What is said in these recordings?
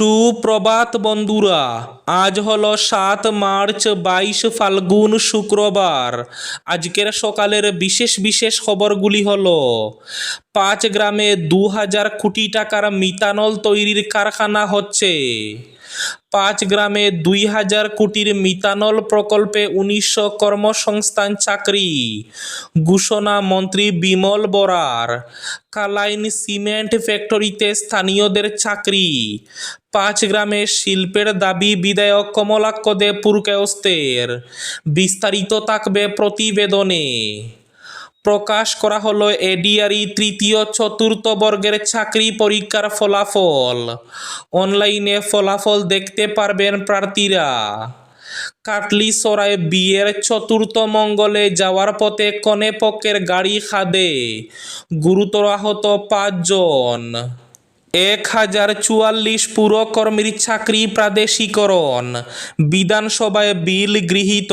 সুপ্রভাত বন্ধুরা, আজ হলো সাত মার্চ বাইশ ফাল্গুন শুক্রবার। আজকের সকালের বিশেষ বিশেষ খবরগুলি হল, পাঁচ গ্রামে দু হাজার কোটি টাকার মিতানল তৈরির কারখানা হচ্ছে। পাঁচ গ্রামে দুই হাজার কোটির মিতানল প্রকল্পে উনিশশো কর্মসংস্থান চাকরি। ঘোষণা মন্ত্রী বিমল বরার। কালাইন সিমেন্ট ফ্যাক্টরিতে স্থানীয়দের চাকরি। পাঁচ গ্রামে শিল্পের দাবি, বিধায়ক কমলাক্ষ দে পুরকায়স্তের বিস্তারিত থাকবে প্রতিবেদনে। প্রকাশ করা হলো এডিআরই তৃতীয় চতুর্থ বর্গের চাকরি পরীক্ষার ফলাফল। অনলাইনে ফলাফল দেখতে পারবেন প্রার্থীরা। কাটলিসরায় বিয়ের চতুর্থ মঙ্গলে যাওয়ার পথে কনে পক্ষের গাড়ি খাদে। গুরুতর আহত পাঁচজন। এক হাজার চুয়াল্লিশ পুরকর্মীর চাকরি প্রাদেশিকরণ। বিধানসভায় বিল গৃহীত।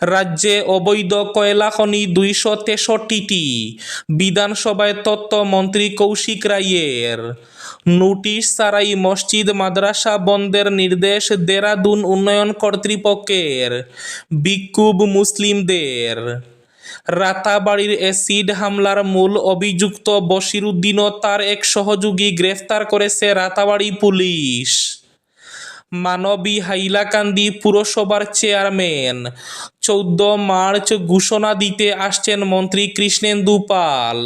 রাজ্যে অবৈধ কয়লা খনি দুইশো তেষট্টিটি। বিধানসভায় তথ্যমন্ত্রী কৌশিক রায়ের। নোটিশ ছাড়াই মসজিদ, মাদ্রাসা বন্ধের নির্দেশ দেরাদুন উন্নয়ন কর্তৃপক্ষের। বিক্ষুব্ধ মুসলিমদের। রাতাবাড়ির অ্যাসিড হামলার মূল অভিযুক্ত বশির উদ্দিনও তার এক সহযোগী গ্রেফতার করেছে রাতাবাড়ি পুলিশ। মানবী হাইলাকান্দি পুরসভার চেয়ারম্যান, চৌদ্দ মার্চ ঘোষণা দিতে আসছেন মন্ত্রী কৃষ্ণেন্দু পাল।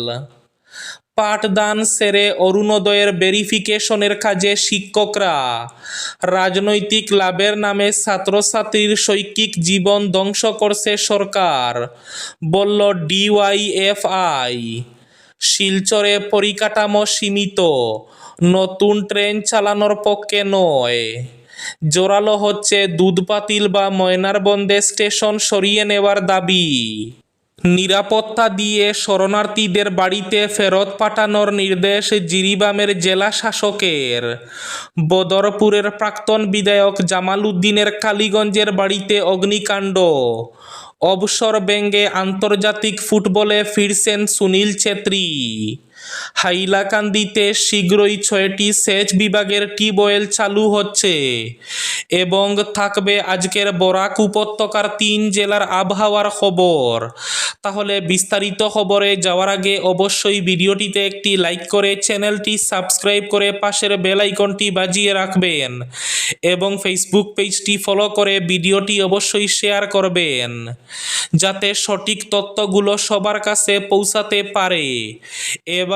পাঠদান সেরে অরুণোদয়ের ভেরিফিকেশনের কাজে শিক্ষকরা। রাজনৈতিক লাভের নামে ছাত্রছাত্রীর শৈক্ষিক জীবন ধ্বংস করছে সরকার, বলল ডিওয়াইএফআই। শিলচরে পরিকাঠামো সীমিত, নতুন ট্রেন চালানোর পক্ষে নয়। জোরালো হচ্ছে দুধপাতিল বা ময়নারবন্দে স্টেশন সরিয়ে নেওয়ার দাবি। নিরাপত্তা দিয়ে শরণার্থীদের বাড়িতে ফেরত পাঠানোর নির্দেশ জিরিবামের জেলা শাসকের। বদরপুরের প্রাক্তন বিধায়ক জামাল উদ্দিনের কালীগঞ্জের বাড়িতে অগ্নিকাণ্ড। অবসর ব্যঙ্গে আন্তর্জাতিক ফুটবলে ফিরছেন সুনীল ছেত্রী। হাইলাকান্দিতে শীঘ্রই ছয়টি সেচ বিভাগের টিউবওয়েল চালু হচ্ছে এবং থাকবে আজকের বরাক উপত্যকার তিন জেলার আবহাওয়ার খবর। তাহলে বিস্তারিত খবরে যাওয়ার আগে অবশ্যই ভিডিওটিতে একটি লাইক করে চ্যানেলটি সাবস্ক্রাইব করে পাশের বেল আইকনটি বাজিয়ে রাখবেন এবং ফেসবুক পেজটি ফলো করে ভিডিওটি অবশ্যই শেয়ার করবেন, যাতে সঠিক তথ্যগুলো সবার কাছে পৌঁছাতে পারে। এবার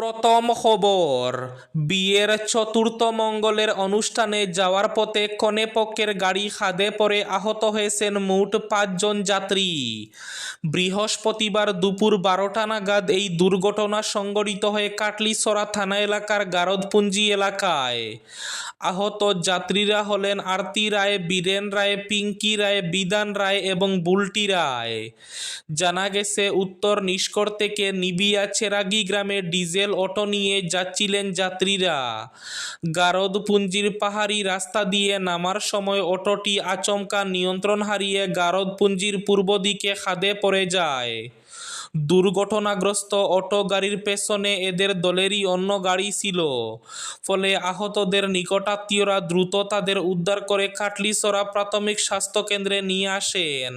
প্রথম খবর, বিয়ের চতুর্থ মঙ্গলের অনুষ্ঠানে যাওয়ার পথে কনে পক্ষের গাড়ি খাদে পড়ে আহত হয়েছেন মোট পাঁচজন যাত্রী। বৃহস্পতিবার দুপুর বারোটা নাগাদ এই দুর্ঘটনা সংঘটিত হয়ে কাটলিসরা থানা এলাকার গারদপুঞ্জি এলাকায়। আহত যাত্রীরা হলেন আরতি রায়, বীরেন রায়, পিঙ্কি রায়, বিধান রায় এবং বুলটি রায়। জানা গেছে, উত্তর নিষ্কর থেকে নিবিয়া চেরাগি গ্রামে ডিজেল অটো নিয়ে যাচ্ছিলেন যাত্রীরা। গারদপুঞ্জির পাহাড়ি রাস্তা দিয়ে নামার সময় অটোটি আচমকা নিয়ন্ত্রণ হারিয়ে গারদপুঞ্জির পূর্ব দিকে খাদে পড়ে যায়। দুর্ঘটনাগ্রস্ত অটো গাড়ির পেছনে এদের দলেরই অন্য গাড়ি ছিল। ফলে আহতদের নিকটাত্মীয়রা দ্রুত তাদের উদ্ধার করে কাটলিসরা প্রাথমিক স্বাস্থ্যকেন্দ্রে নিয়ে আসেন।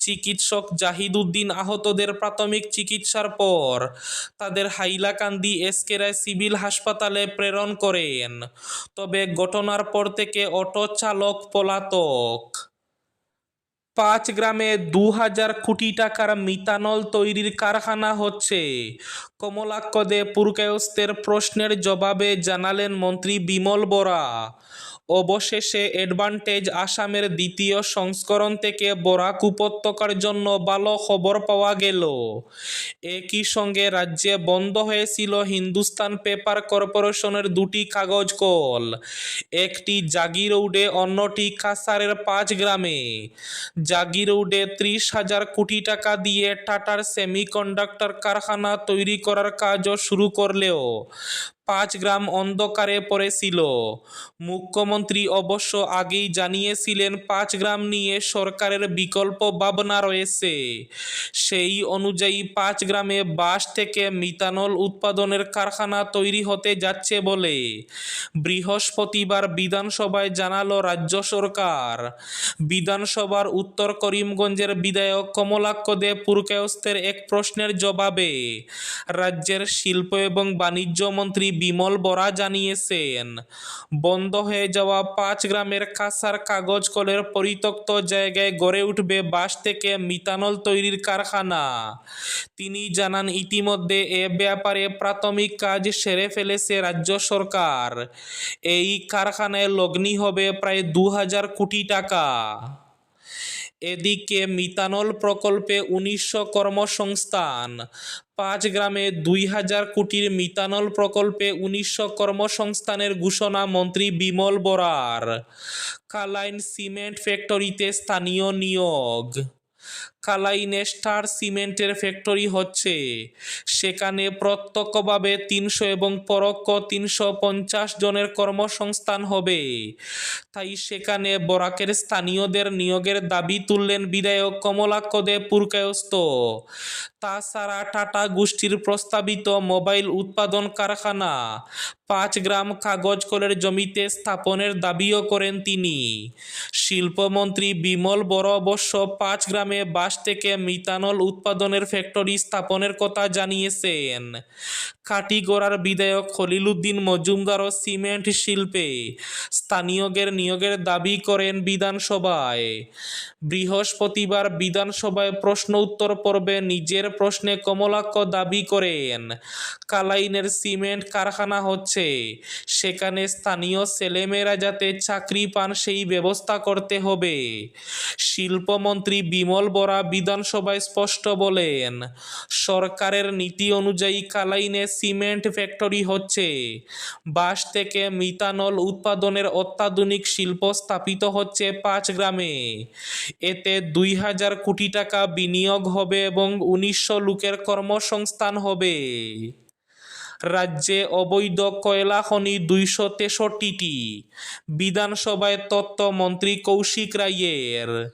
চিকিৎসক জাহিদ উদ্দিন আহতদের প্রাথমিক চিকিৎসার পর তাদের হাইলাকান্দি এসকেরায় সিভিল হাসপাতালে প্রেরণ করেন। তবে ঘটনার পর থেকে অটো চালক পলাতক। পাঁচ গ্রামে দু হাজার কোটি টাকার মিতানল তৈরির কারখানা হচ্ছে। কমলাক্ষদে পুরকায়স্তের প্রশ্নের জবাবে জানালেন মন্ত্রী বিমল বরা। অবশেষে অ্যাডভান্টেজ আসামের দ্বিতীয় সংস্করণ থেকে বরাক উপত্যকার জন্য ভালো খবর পাওয়া গেল। একই সঙ্গে রাজ্যে বন্ধ হয়েছিল হিন্দুস্তান পেপার কর্পোরেশনের দুটি কাগজ কল। একটি জাগি রোডে অন্যটি কাসারের পাঁচ গ্রামে। জাগি রোডে ত্রিশ হাজার কোটি টাকা দিয়ে টাটার সেমিকন্ডাক্টর কারখানা তৈরি করার কাজও শুরু করলেও পাঁচ গ্রাম অন্ধকারে পড়েছিল। মুখ্যমন্ত্রী অবশ্য আগেই জানিয়েছিলেন, পাঁচ গ্রাম নিয়ে সরকারের বিকল্প ভাবনা রয়েছে। সেই অনুযায়ী পাঁচ গ্রামে বাঁশ থেকে মিথানল উৎপাদনের কারখানা তৈরি হতে যাচ্ছে বলে বৃহস্পতিবার বিধানসভায় জানালো রাজ্য সরকার। বিধানসভার উত্তর করিমগঞ্জের বিধায়ক কমলাক্ষ দে পুরকায়স্থের এক প্রশ্নের জবাবে রাজ্যের শিল্প এবং বাণিজ্য মন্ত্রী বিমল বরা জানিয়েছেন, বন্ধ হয়ে যাওয়া পাঁচ গ্রামের কাঁসার কাগজ কলের পরিত্যক্ত জায়গায় গড়ে উঠবে বাঁশ থেকে মিথানল তৈরির কারখানা। তিনি জানান, ইতিমধ্যে এ ব্যাপারে প্রাথমিক কাজ সেরে ফেলেছে রাজ্য সরকার। এই কারখানায় লগ্নি হবে প্রায় দু হাজার কোটি টাকা। এদিকে মিতানল প্রকল্পে উনিশশো কর্মসংস্থান। পাঁচ গ্রামে দুই হাজার কোটির মিতানল প্রকল্পে উনিশশো কর্মসংস্থানের ঘোষণা মন্ত্রী বিমল বরার। কালাইন সিমেন্ট ফ্যাক্টরিতে স্থানীয় নিয়োগ। কালাইনে স্টার সিমেন্টের ফ্যাক্টরি হচ্ছে। সেখানে প্রত্যক্ষভাবে তিনশো এবং পরোক্ষ তিনশো পঞ্চাশ জনের কর্মসংস্থান হবে। তাই সেখানে বরাকের স্থানীয়দের নিয়োগের দাবি তুললেন বিধায়ক কমলাক্ষ দে পুরকায়স্থ। তাছাড়া টাটা গোষ্ঠীর প্রস্তাবিত মোবাইল উৎপাদন কারখানা, পাঁচ গ্রাম কাগজ কলের জমিতে স্থাপনের দাবিও করেন তিনি। শিল্পমন্ত্রী বিমল বড় অবশ্য পাঁচ গ্রামে বাঁশ থেকে মিথানল উৎপাদনের ফ্যাক্টরি স্থাপনের কথা জানিয়েছেন। কাটিগড়ার বিধায়ক খলিলুদ্দিন মজুমদারও সিমেন্ট শিল্পে স্থানীয়দের নিয়োগের দাবি করেন বিধানসভায়। বৃহস্পতিবার বিধানসভায় প্রশ্ন উত্তর পর্বে নিজের প্রশ্নে কমলাক্ষ দাবি করেন, কালাইনের সিমেন্ট কারখানা হচ্ছে, সেখানে স্থানীয় ছেলেমেয়েরা যাতে চাকরি পান সেই ব্যবস্থা করতে হবে। শিল্পমন্ত্রী বিমল বরা বিধানসভায় স্পষ্ট বলেন, সরকারের নীতি অনুযায়ী কালাইনে সিমেন্ট ফ্যাক্টরি হচ্ছে। বাঁশ থেকে মিথানল উৎপাদনের অত্যাধুনিক শিল্প স্থাপিত হচ্ছে পাঁচ গ্রামে। এতে দুই হাজার কোটি টাকা বিনিয়োগ হবে এবং উনিশশো লোকের কর্মসংস্থান হবে। রাজ্যে অবৈধ কয়লা খনি দুইশো তেষট্টিটি। বিধানসভায় তত্ত্বমন্ত্রী কৌশিক রায়ের।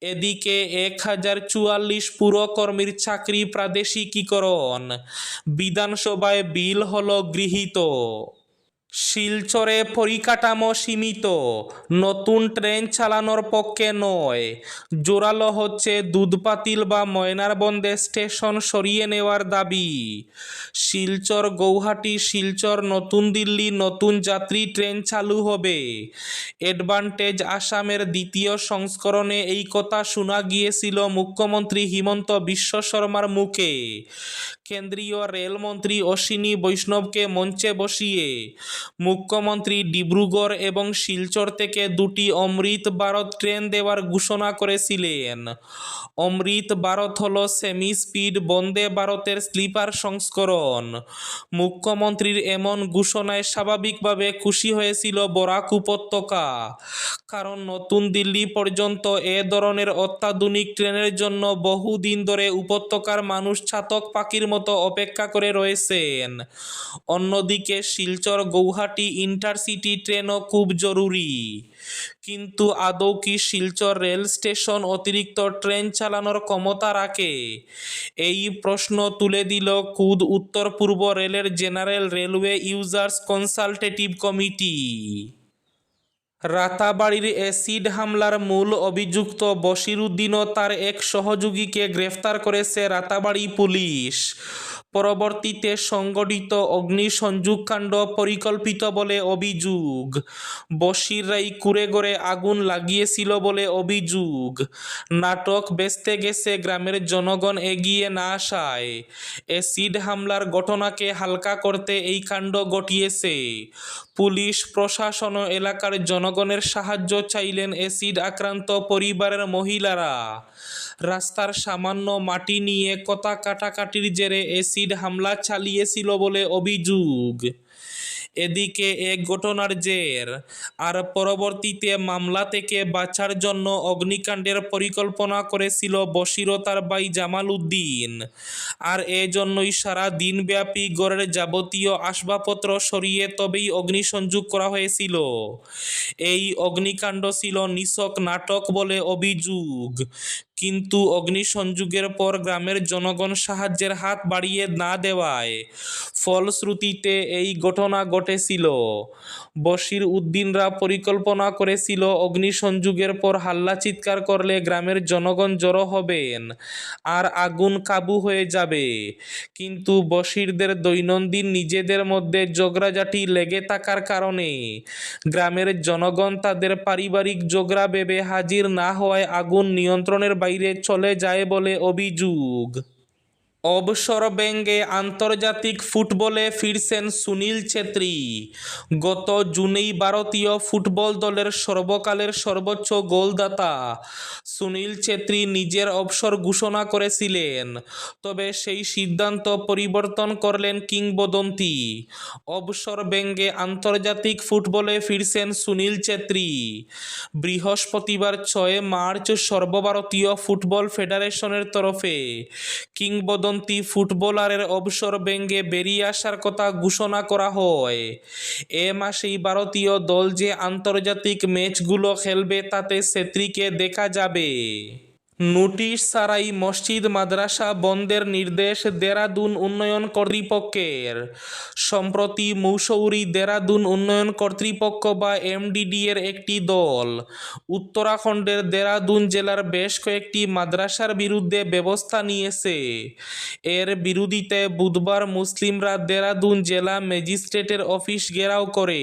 এদিকে এক হাজার চুয়াল্লিশ পুরকর্মীর চাকরি প্রাদেশিকীকরণ। বিধানসভায় বিল হল গৃহীত। শিলচরে পরিকাঠামো সীমিত, নতুন ট্রেন চালানোর পক্ষে নয়। জোরালো হচ্ছে দুধপাতিল বা ময়নারবন্দে স্টেশন সরিয়ে নেওয়ার দাবি। শিলচর, গৌহাটি, শিলচর, নতুন দিল্লি, নতুন যাত্রী ট্রেন চালু হবে। অ্যাডভান্টেজ আসামের দ্বিতীয় সংস্করণে এই কথা শোনা গিয়েছিল মুখ্যমন্ত্রী হিমন্ত বিশ্ব শর্মার মুখে। কেন্দ্রীয় রেলমন্ত্রী অশ্বিনী বৈষ্ণবকে মঞ্চে বসিয়ে মুখ্যমন্ত্রী ডিব্রুগড় এবং শিলচর থেকে দুটি অমৃত ভারত ট্রেন দেওয়ার ঘোষণা করেছিলেন। অমৃত ভারত হল সেমি স্পিড বন্দে ভারতের স্লিপার সংস্করণ। মুখ্যমন্ত্রীর এমন ঘোষণায় স্বাভাবিকভাবে খুশি হয়েছিল বরাক উপত্যকা। কারণ নতুন দিল্লি পর্যন্ত এ ধরনের অত্যাধুনিক ট্রেনের জন্য বহুদিন ধরে উপত্যকার মানুষ ছাতক পাখির মতো অপেক্ষা করে রয়েছেন। অন্যদিকে শিলচর গৌহাটি ইন্টারসিটি ট্রেনও খুব জরুরি। কিন্তু আদৌ কি শিলচর রেল স্টেশন অতিরিক্ত ট্রেন চালানোর ক্ষমতা রাখে? এই প্রশ্ন তুলে দিল কুদ উত্তর পূর্ব রেলের general railway users consultative committee. রাতাবাড়ির acid হামলার মূল অভিযুক্ত বশিরুদ্দিন ও তার এক সহযোগীকে গ্রেফতার করেছে রাতাবাড়ি পুলিশ। পরবর্তীতে সংগঠিত অগ্নিসংযোগকাণ্ড পরিকল্পিত বলে অভিযোগ। বশিররাই কুড়েগড়ে আগুন লাগিয়েছিল বলে অভিযোগ। নাটক বেচতে গেছে গ্রামের জনগণ এগিয়ে না আসায়। অ্যাসিড হামলার ঘটনাকে হালকা করতে এই কাণ্ড ঘটিয়েছে। পুলিশ, প্রশাসন এলাকার জনগণের সাহায্য চাইলেন অ্যাসিড আক্রান্ত পরিবারের মহিলারা। রাস্তার সামান্য মাটি নিয়ে কথা কাটাকাটির জেরে অ্যাসিড হামলা চালিয়েছিল বলে অভিযোগ। এদিকে এ ঘটনার জের। আর পরবর্তীতে মামলা থেকে বাঁচার জন্য অগ্নিকাণ্ডের পরিকল্পনা করেছিল বশির বাই জামাল উদ্দিন। আর এজন্যই সারা দিনব্যাপী গড়ের যাবতীয় আসবাবপত্র সরিয়ে তবেই অগ্নিসংযোগ করা হয়েছিল। এই অগ্নিকাণ্ড ছিল নিছক নাটক বলে অভিযোগ। কিন্তু অগ্নিসংযোগের পর গ্রামের জনগণ সাহায্যের হাত বাড়িয়ে না দেওয়ায় ফলশ্রুতিতে এই ঘটনা ঘটেছিল। বশির উদ্দিনরা পরিকল্পনা করেছিল অগ্নিসংযোগের পর হাল্লা চিৎকার করলে গ্রামের জনগণ জড়ো হবেন আর আগুন কাবু হয়ে যাবে। কিন্তু বশিরদের দৈনন্দিন নিজেদের মধ্যে ঝগড়াঝাটি লেগে থাকার কারণে গ্রামের জনগণ তাদের পারিবারিক ঝগড়া ভেবে হাজির না হওয়ায় আগুন নিয়ন্ত্রণের বাইরে চলে যায় বলে অভিযোগ। অবসর ব্যঙ্গে আন্তর্জাতিক ফুটবলে ফিরছেন সুনীল ছেত্রী। গত জুনেই ভারতীয় ফুটবল দলের সর্বকালের সর্বোচ্চ গোলদাতা। সুনীল ছেত্রী নিজের অবসর ঘোষণা করেছিলেন, তবে সেই সিদ্ধান্ত পরিবর্তন করলেন কিংবদন্তি। অবসর ব্যঙ্গে আন্তর্জাতিক ফুটবলে ফিরছেন সুনীল ছেত্রী। বৃহস্পতিবার ছয় মার্চ সর্বভারতীয় ফুটবল ফেডারেশনের তরফে কিংবদন্তি ফুটবলারের অবসর ব্যঙ্গে বেরিয়ে আসার কথা ঘোষণা করা হয়। এ মাসেই ভারতীয় দল যে আন্তর্জাতিক ম্যাচগুলো খেলবে, তাতে সেত্রীকে দেখা যাবে। নোটিশ ছাড়াই মসজিদ, মাদ্রাসা বন্ধের নির্দেশ দেরাদুন উন্নয়ন কর্তৃপক্ষের। সম্প্রতি মৌসৌরি দেরাদুন উন্নয়ন কর্তৃপক্ষ বা এমডিডি এর একটি দল, উত্তরাখণ্ডের দেরাদুন জেলার বেশ কয়েকটি মাদ্রাসার বিরুদ্ধে ব্যবস্থা নিয়েছে। এর বিরোধিতে বুধবার মুসলিমরা দেরাদুন জেলা ম্যাজিস্ট্রেটের অফিস ঘেরাও করে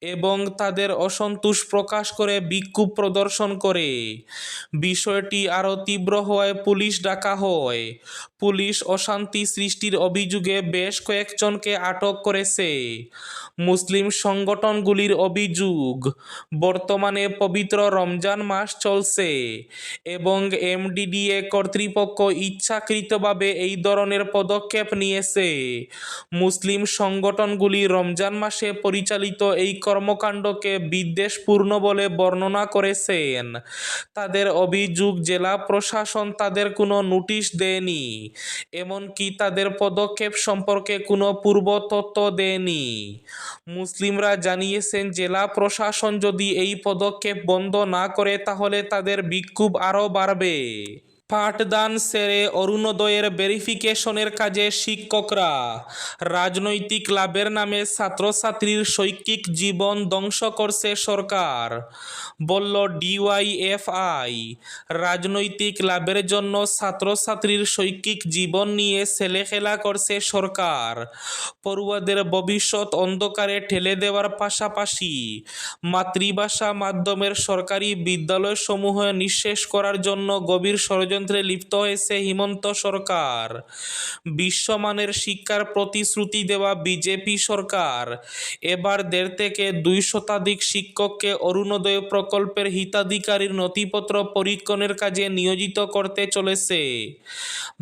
এবং তাদের অসন্তোষ প্রকাশ করে, বিক্ষোভ প্রদর্শন করে। বিষয়টি আরও তীব্র হওয়ায় পুলিশ ডাকা হয়। পুলিশ অশান্তি সৃষ্টির অভিযোগে বেশ কয়েকজনকে আটক করেছে। মুসলিম সংগঠনগুলির অভিযোগ, বর্তমানে পবিত্র রমজান মাস চলছে এবং এমডিডিএ কর্তৃপক্ষ ইচ্ছাকৃতভাবে এই ধরনের পদক্ষেপ নিয়েছে। মুসলিম সংগঠনগুলি রমজান মাসে পরিচালিত এই কর্মকাণ্ডকে বিদ্বেষপূর্ণ বলে বর্ণনা করেছেন। তাদের অভিযোগ জেলা প্রশাসন তাদের কোনো নোটিশ দেয়নি, এমনকি তাদের পদক্ষেপ সম্পর্কে কোনো পূর্ব তথ্য দেয়নি। মুসলিমরা জানিয়েছেন, জেলা প্রশাসন যদি এই পদক্ষেপ বন্ধ না করে, তাহলে তাদের বিক্ষোভ আরও বাড়বে। পাঠদান সেরে অরুণোদয়ের ভেরিফিকেশনের কাজে শিক্ষকরা। রাজনৈতিক লাভের নামে ছাত্রছাত্রীর শৈক্ষিক জীবন ধ্বংস করছে সরকার, বলল ডিওয়াইএফআই। রাজনৈতিক লাভের জন্য ছাত্রছাত্রীর শৈক্ষিক জীবন নিয়ে ছেলেখেলা করছে সরকার। পড়ুয়াদের ভবিষ্যৎ অন্ধকারে ঠেলে দেওয়ার পাশাপাশি মাতৃভাষা মাধ্যমের সরকারি বিদ্যালয়সমূহ নিঃশেষ করার জন্য গভীর ষড়যন্ত্রে লিপ্ত হয়েছে হিমন্ত সরকার। বিশ্বমানের শিক্ষার প্রতিশ্রুতি দেওয়া বিজেপি সরকার। এবার দেড় থেকে দুই শতাধিক শিক্ষককে অরুণোদয় প্রকল্পের হিতাধিকারীর নথিপত্র পরীক্ষণের কাজে নিয়োজিত করতে চলেছে।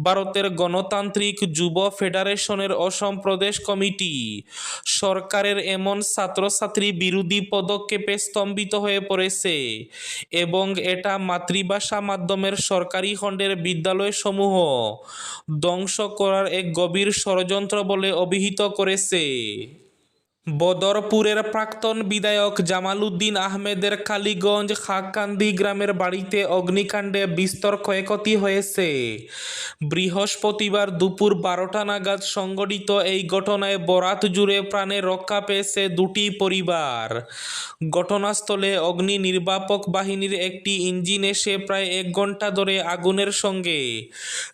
ভারতের গণতান্ত্রিক যুব ফেডারেশনের অসম প্রদেশ কমিটি। সরকারের এমন ছাত্রছাত্রী বিরোধী পদক্ষেপে স্তম্ভিত হয়ে পড়েছে এবং এটা মাতৃভাষা মাধ্যমের সরকারি খণ্ডের বিদ্যালয়সমূহ ধ্বংস করার এক গভীর ষড়যন্ত্র বলে অভিহিত করেছে। বদরপুরের প্রাক্তন বিধায়ক জামাল উদ্দিন আহমেদের কালীগঞ্জ খাকান্দি গ্রামের বাড়িতে অগ্নিকাণ্ডে বিস্তর ক্ষয়ক্ষতি হয়েছে। বৃহস্পতিবার দুপুর বারোটা নাগাদ সংগঠিত এই ঘটনায় বরাত জুড়ে প্রাণে রক্ষা পেয়েছে দুটি পরিবার। ঘটনাস্থলে অগ্নি নির্বাপক বাহিনীর একটি ইঞ্জিন এসে প্রায় এক ঘণ্টা ধরে আগুনের সঙ্গে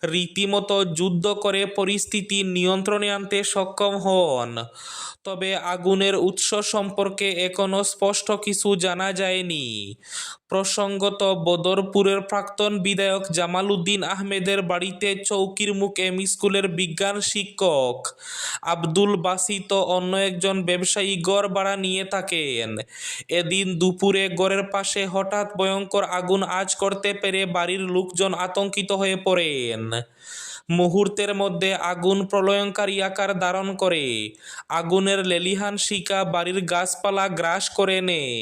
রীতিমতো যুদ্ধ করে পরিস্থিতি নিয়ন্ত্রণে আনতে সক্ষম হন। তবে আগুনের উৎস সম্পর্কে এখনও স্পষ্ট কিছু জানা যায়নি। প্রসঙ্গত, বদরপুরের প্রাক্তন বিধায়ক জামাল উদ্দিন আহমেদের বাড়িতে চৌকির মুখ এম স্কুলের বিজ্ঞান শিক্ষক আব্দুল বাসিত অন্য একজন ব্যবসায়ী গড় ভাড়া নিয়ে থাকেন। এদিন দুপুরে গড়ের পাশে হঠাৎ ভয়ঙ্কর আগুন আজ করতে পেরে বাড়ির লোকজন আতঙ্কিত হয়ে পড়েন। মুহূর্তের মধ্যে আগুন প্রলয়ঙ্কারী আকার ধারণ করে। আগুনের লেলিহান শিকা বাড়ির গাছপালা গ্রাস করে নেয়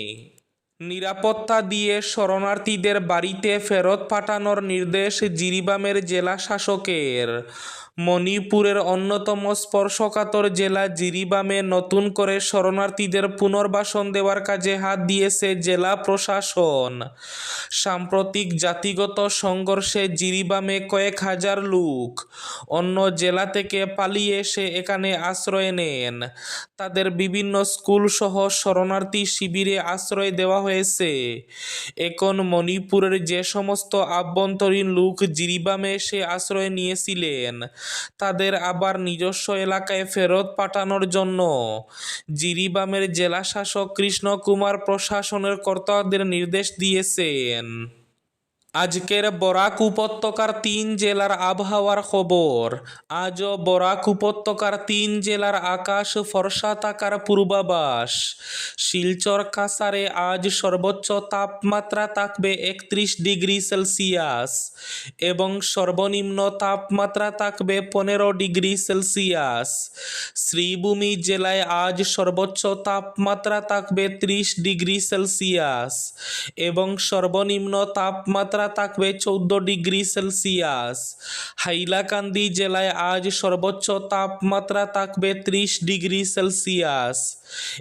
নিরাপত্তা দিয়ে শরণার্থীদের বাড়িতে ফেরত পাঠানোর নির্দেশ জিরিবামের জেলা শাসকের। মণিপুরের অন্যতম স্পর্শকাতর জেলা জিরিবামে নতুন করে শরণার্থীদের পুনর্বাসন দেওয়ার কাজে হাত দিয়েছে জেলা প্রশাসন। সাম্প্রতিক জাতিগত সংঘর্ষে জিরিবামে কয়েক হাজার লোক অন্য জেলা থেকে পালিয়ে এসে এখানে আশ্রয় নেন। তাদের বিভিন্ন স্কুল সহ শরণার্থী শিবিরে আশ্রয় দেওয়া হয়েছে। এখন মণিপুরের যে সমস্ত আভ্যন্তরীণ লোক জিরিবামে এসে আশ্রয় নিয়েছিলেন তাদের আবার নিজস্ব এলাকায় ফেরত পাঠানোর জন্য। জিরিবামের জেলা শাসক কৃষ্ণ কুমার প্রশাসনের কর্তাদের নির্দেশ দিয়েছেন। আজকের বরাক উপত্যকার তিন জেলার আবহাওয়ার খবর। আজও বরাক উপত্যকার তিন জেলার আকাশ ফর্সা থাকার পূর্বাভাস। শিলচর কাসারে আজ সর্বোচ্চ তাপমাত্রা থাকবে একত্রিশ ডিগ্রি সেলসিয়াস এবং সর্বনিম্ন তাপমাত্রা থাকবে পনেরো ডিগ্রি সেলসিয়াস। শ্রীভূমি জেলায় আজ সর্বোচ্চ তাপমাত্রা থাকবে ত্রিশ ডিগ্রি সেলসিয়াস এবং সর্বনিম্ন তাপমাত্রা থাকবে চৌদ্দ ডিগ্রি সেলসিয়াস। হাইলাকান্দি জেলায় আজ সর্বোচ্চ তাপমাত্রা থাকবে ত্রিশ ডিগ্রি সেলসিয়াস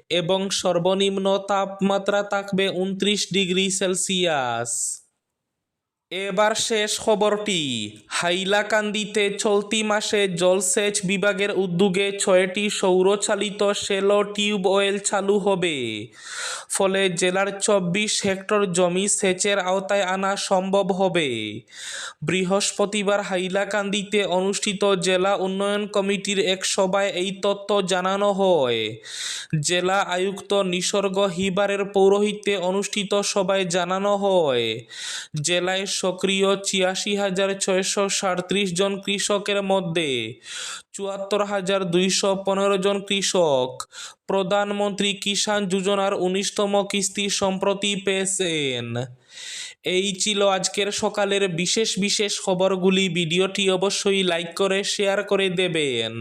এবং সর্বনিম্ন তাপমাত্রা থাকবে উনত্রিশ ডিগ্রি সেলসিয়াস। এবার শেষ খবরটি। হাইলাকান্দিতে চলতি মাসে জলসেচ বিভাগের উদ্যোগে ছয়টি সৌরচালিত সেলো টিউব ওয়েল চালু হবে। ফলে জেলার চব্বিশ হেক্টর জমি সেচের আওতায় আনা সম্ভব হবে। বৃহস্পতিবার হাইলাকান্দিতে অনুষ্ঠিত জেলা উন্নয়ন কমিটির এক সভায় এই তথ্য জানানো হয়। জেলা আয়ুক্ত নিসর্গ হিবারের পৌরোহিত্যে অনুষ্ঠিত সভায় জানানো হয়। জেলায় সক্রিয় ছিয়াশি হাজার ছয়শো সাঁত্রিশ জন কৃষকের মধ্যে চুয়াত্তর হাজার দুইশো পনেরো জন কৃষক প্রধানমন্ত্রী কিষাণ যোজনার উনিশতম কিস্তি সম্প্রতি পেয়েছেন। এই ছিল আজকের সকালের বিশেষ বিশেষ খবরগুলি। ভিডিওটি অবশ্যই লাইক করে, শেয়ার করে দেবেন।